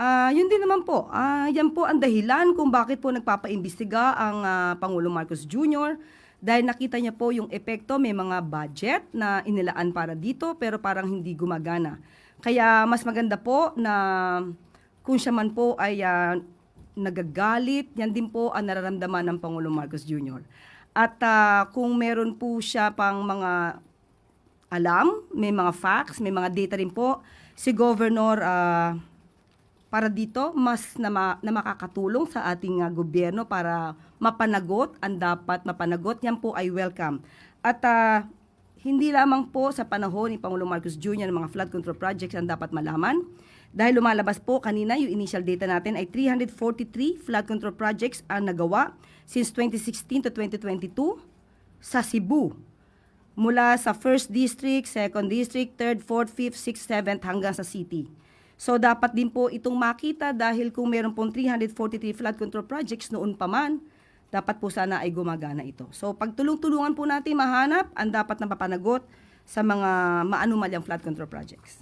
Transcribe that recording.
Ah, yun din naman po. Ah, yan po ang dahilan kung bakit po nagpapaimbestiga ang ah, Pangulo Marcos Jr. dahil nakita niya po yung epekto, may mga budget na inilaan para dito pero parang hindi gumagana. Kaya mas maganda po na kung siya man po ay ah, nagagalit, yan din po ang nararamdaman ng Pangulo Marcos Jr. At ah, kung meron po siya pang mga alam, may mga facts, may mga data rin po, si Governor ah, para dito mas na, ma- na makakatulong sa ating ah, gobyerno para mapanagot ang dapat mapanagot. Yan po ay welcome. At ah, hindi lamang po sa panahon ni Pangulong Marcos Jr. ng mga flood control projects ang dapat malaman. Dahil lumalabas po kanina yung initial data natin ay 343 flood control projects ang nagawa since 2016 to 2022 sa Cebu mula sa 1st District, 2nd District, 3rd, 4th, 5th, 6th, 7th hanggang sa city. So dapat din po itong makita dahil kung meron pong 343 flood control projects noon pa man, dapat po sana ay gumagana ito. So pagtulong-tulungan po natin mahanap ang dapat na papanagot sa mga maanumalyang flood control projects.